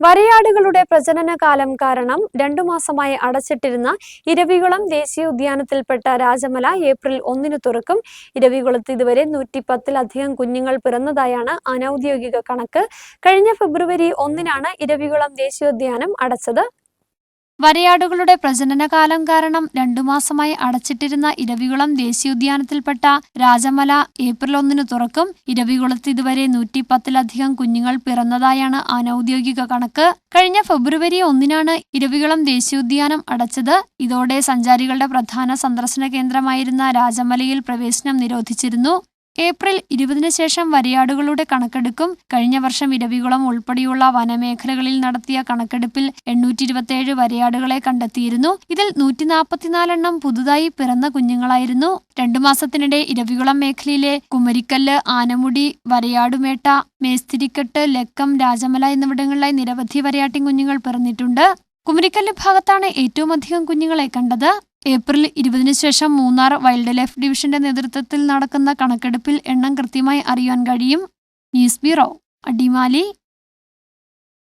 വരയാടുകളുടെ പ്രജനന കാലം കാരണം രണ്ടു മാസമായി അടച്ചിട്ടിരുന്ന ഇരവികുളം ദേശീയ ഉദ്യാനത്തിൽപ്പെട്ട രാജമല ഏപ്രിൽ ഒന്നിന് തുറക്കും. ഇരവികുളത്ത് ഇതുവരെ നൂറ്റി പത്തിലധികം കുഞ്ഞുങ്ങൾ പിറന്നതായാണ് അനൌദ്യോഗിക കണക്ക്. കഴിഞ്ഞ ഫെബ്രുവരി ഒന്നിനാണ് ഇരവികുളം ദേശീയോദ്യാനം അടച്ചത്. വരയാടുകളുടെ പ്രജനനകാലം കാരണം രണ്ടു മാസമായി അടച്ചിട്ടിരുന്ന ഇരവികുളം ദേശീയോദ്യാനത്തിൽപ്പെട്ട രാജമല ഏപ്രിൽ ഒന്നിന് തുറക്കും. ഇരവികുളത്ത് ഇതുവരെ നൂറ്റി പത്തിലധികം കുഞ്ഞുങ്ങൾ പിറന്നതായാണ് അനൌദ്യോഗിക കണക്ക്. കഴിഞ്ഞ ഫെബ്രുവരി ഒന്നിനാണ് ഇരവികുളം ദേശീയോദ്യാനം അടച്ചത്. ഇതോടെ സഞ്ചാരികളുടെ പ്രധാന സന്ദർശന കേന്ദ്രമായിരുന്ന രാജമലയിൽ പ്രവേശനം നിരോധിച്ചിരുന്നു. ഏപ്രിൽ ഇരുപതിന് ശേഷം വരയാടുകളുടെ കണക്കെടുക്കും. കഴിഞ്ഞ വർഷം ഇരവികുളം ഉൾപ്പെടെയുള്ള വനമേഖലകളിൽ നടത്തിയ കണക്കെടുപ്പിൽ എണ്ണൂറ്റി ഇരുപത്തിയേഴ് വരയാടുകളെ കണ്ടെത്തിയിരുന്നു. ഇതിൽ നൂറ്റി നാൽപ്പത്തിനാലെണ്ണം പുതുതായി പിറന്ന കുഞ്ഞുങ്ങളായിരുന്നു. രണ്ടു മാസത്തിനിടെ ഇരവികുളം മേഖലയിലെ കുമരിക്കല്ല് ആനമുടി വരയാടുമേട്ട മേസ്തിരിക്കെട്ട് ലക്കം രാജമല എന്നിവിടങ്ങളിലായി നിരവധി വരയാട്ടിൻ കുഞ്ഞുങ്ങൾ പിറന്നിട്ടുണ്ട്. കുമരിക്കല്ല് ഭാഗത്താണ് ഏറ്റവും അധികം കുഞ്ഞുങ്ങളെ കണ്ടത്. ഏപ്രിൽ ഇരുപതിനു ശേഷം മൂന്നാർ വൈൽഡ് ലൈഫ് ഡിവിഷന്റെ നേതൃത്വത്തിൽ നടക്കുന്ന കണക്കെടുപ്പിൽ എണ്ണം കൃത്യമായി അറിയാൻ കഴിയും. News bureau Adimali.